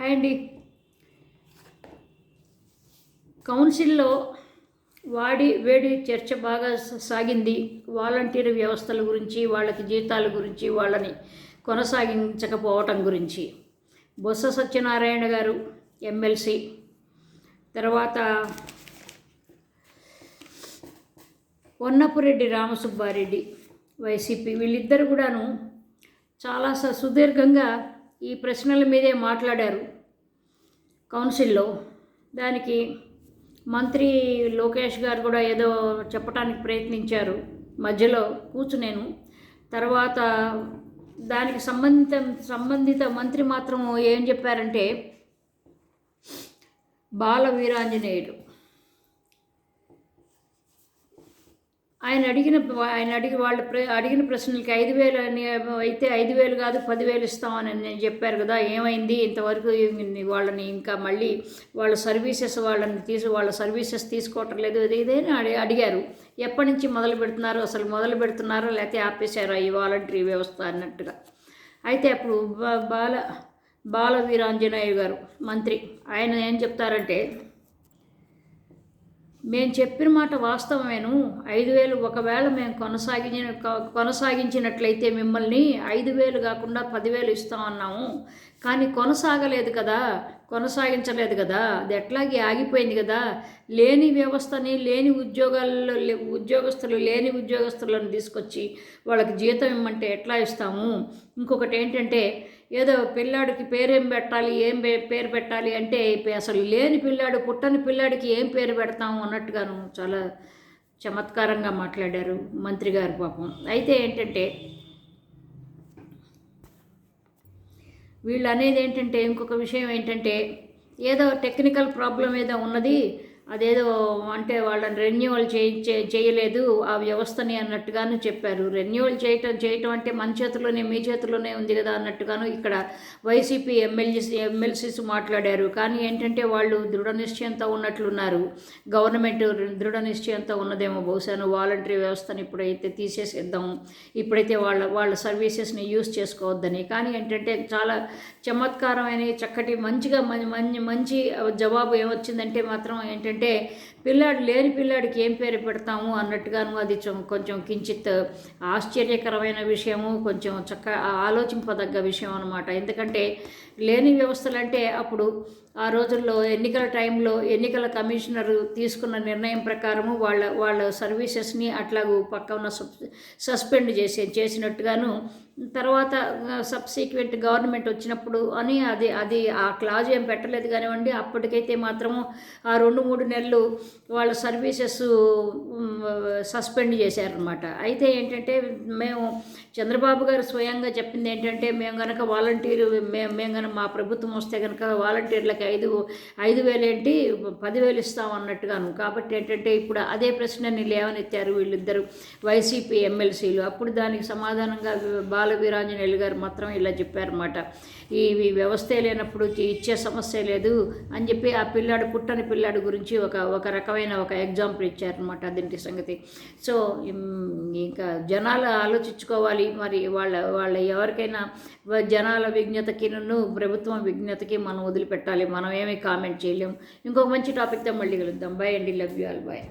Hi అండి. కౌన్సిల్లో వాడి వేడి చర్చ బాగా సాగింది. వాలంటీర్ వ్యవస్థల గురించి వాళ్ళకి జీతాల గురించి వాళ్ళని కొనసాగించకపోవటం గురించి. బొత్స సత్యనారాయణ గారు ఎమ్మెల్సీ. తర్వాత వన్నపురెడ్డి రామసుబ్బారెడ్డి వైసీపీ. వీళ్ళిద్దరు కూడాను చాలా స- సుదీర్ఘంగా ఈ ప్రశ్నల మీదే మాట్లాడారు కౌన్సిల్లో. దానికి మంత్రి లోకేష్ గారు కూడా ఏదో చెప్పడానికి ప్రయత్నించారు. మధ్యలో కూర్చునేను. తర్వాత దానికి సంబంధిత సంబంధిత మంత్రి మాత్రం ఏం చెప్పారంటే బాల వీరాంజనేయుడు ఆయన అడిగిన ఆయన అడిగి వాళ్ళు ప్ర- అడిగిన ప్రశ్నలకి ఐదు వేలు అని అయితే ఐదు వేలు కాదు పదివేలు ఇస్తామని నేను చెప్పారు కదా ఏమైంది? ఇంతవరకు వాళ్ళని ఇంకా మళ్ళీ వాళ్ళ సర్వీసెస్ వాళ్ళని తీసు వాళ్ళ సర్వీసెస్ తీసుకోవటం లేదు. ఇది అని అడి అడిగారు. ఎప్పటి నుంచి మొదలు పెడుతున్నారు? అసలు మొదలు పెడుతున్నారో? లేకపోతే ఆపేశారా ఈ వాలంటరీ వ్యవస్థ అన్నట్టుగా. అయితే అప్పుడు బాల బాల వీరాంజనేయ గారు మంత్రి ఆయన ఏం చెప్తారంటే మేము చెప్పిన మాట వాస్తవమేను. ఐదు వేలు ఒకవేళ మేము కొనసాగించిన కొనసాగించినట్లయితే మిమ్మల్ని ఐదు వేలు కాకుండా పదివేలు ఇస్తామన్నాము కానీ కొనసాగలేదు కదా. కొనసాగించలేదు కదా. అది ఎట్లాగే ఆగిపోయింది కదా. లేని వ్యవస్థని లేని ఉద్యోగాల్లో లే- ఉద్యోగస్తులు లేని ఉద్యోగస్తులను తీసుకొచ్చి వాళ్ళకి జీతం ఇమ్మంటే ఎట్లా ఇస్తాము? ఇంకొకటి ఏంటంటే ఏదో పిల్లాడికి పేరేం పెట్టాలి ఏం పే- పేరు పెట్టాలి అంటే అసలు లేని పిల్లాడు పుట్టని పిల్లాడికి ఏం పేరు పెడతాము అన్నట్టుగాను చాలా చమత్కారంగా మాట్లాడారు మంత్రి గారు పాపం. అయితే ఏంటంటే వీళ్ళు అనేది ఏంటంటే ఇంకొక విషయం ఏంటంటే ఏదో టెక్నికల్ ప్రాబ్లం ఏదో ఉన్నది అదేదో అంటే వాళ్ళని రెన్యువల్ చేయించే చేయలేదు ఆ వ్యవస్థని అన్నట్టుగాను చెప్పారు. రెన్యువల్ చేయటం చేయటం అంటే మన చేతిలోనే మీ చేతిలోనే ఉంది కదా అన్నట్టుగాను ఇక్కడ వైసీపీ ఎమ్మెల్యేస్ ఎమ్మెల్సీస్ మాట్లాడారు. కానీ ఏంటంటే వాళ్ళు దృఢ నిశ్చయంతో ఉన్నట్లున్నారు. గవర్నమెంట్ దృఢ నిశ్చయంతో ఉన్నదేమో. బహుశాను వాలంటరీ వ్యవస్థను ఇప్పుడైతే తీసేసేద్దాం. ఇప్పుడైతే వాళ్ళ వాళ్ళ సర్వీసెస్ని యూస్ చేసుకోవద్దని. కానీ ఏంటంటే చాలా చమత్కారమైన చక్కటి మంచిగా మంచి మంచి మంచి జవాబు ఏమొచ్చిందంటే మాత్రం ఏంటంటే పిల్లాడు లేని పిల్లాడికి ఏం పేరు పెడతాము అన్నట్టుగాను అది కొంచెం కించిత్ ఆశ్చర్యకరమైన విషయము కొంచెం చక్క ఆలోచింపదగ్గ విషయం అనమాట ఎందుకంటే లేని వ్యవస్థలు అంటే అప్పుడు ఆ రోజుల్లో ఎన్నికల టైంలో ఎన్నికల కమిషనర్ తీసుకున్న నిర్ణయం ప్రకారము వాళ్ళ వాళ్ళ సర్వీసెస్ని అట్లాగూ పక్కన సస్పెండ్ చేసే చేసినట్టుగాను తర్వాత సబ్సీక్వెంట్ గవర్నమెంట్ వచ్చినప్పుడు అని అది అది ఆ క్లాజ్ ఏం పెట్టలేదు కానివ్వండి అప్పటికైతే మాత్రము ఆ రెండు మూడు నెలలు వాళ్ళ సర్వీసెస్ సస్పెండ్ చేశారనమాట అయితే ఏంటంటే మేము చంద్రబాబు గారు స్వయంగా చెప్పింది ఏంటంటే మేము కనుక వాలంటీర్ మేము మేము కనుక మా ప్రభుత్వం వస్తే కనుక వాలంటీర్లకి ఐదు ఐదు వేలు ఏంటి పదివేలు ఇస్తాం అన్నట్టుగాను. కాబట్టి ఏంటంటే ఇప్పుడు అదే ప్రశ్నని లేవనెత్తారు వీళ్ళిద్దరు వైసీపీ ఎమ్మెల్సీలు. అప్పుడు దానికి సమాధానంగా బాల వీరాంజనేయులు గారు మాత్రం ఇలా చెప్పారన్నమాట. ఈ ఈ వ్యవస్థే లేనప్పుడు ఇచ్చే సమస్య లేదు అని చెప్పి ఆ పిల్లాడు పుట్టని పిల్లాడు గురించి ఒక ఒక రకమైన ఒక ఎగ్జాంపుల్ ఇచ్చారనమాట దీనికి సంగతి. సో ఇంకా జనాలు ఆలోచించుకోవాలి. మరి వాళ్ళ వాళ్ళ ఎవరికైనా జనాల విజ్ఞతకి నన్ను ప్రభుత్వం విజ్ఞతకి మనం వదిలిపెట్టాలి. మనం ఏమీ కామెంట్ చేయలేం ఇంకొక మంచి టాపిక్తో మళ్ళీ కలుద్దాం బాయ్ అండి లవ్ యూ ఆల్ బాయ్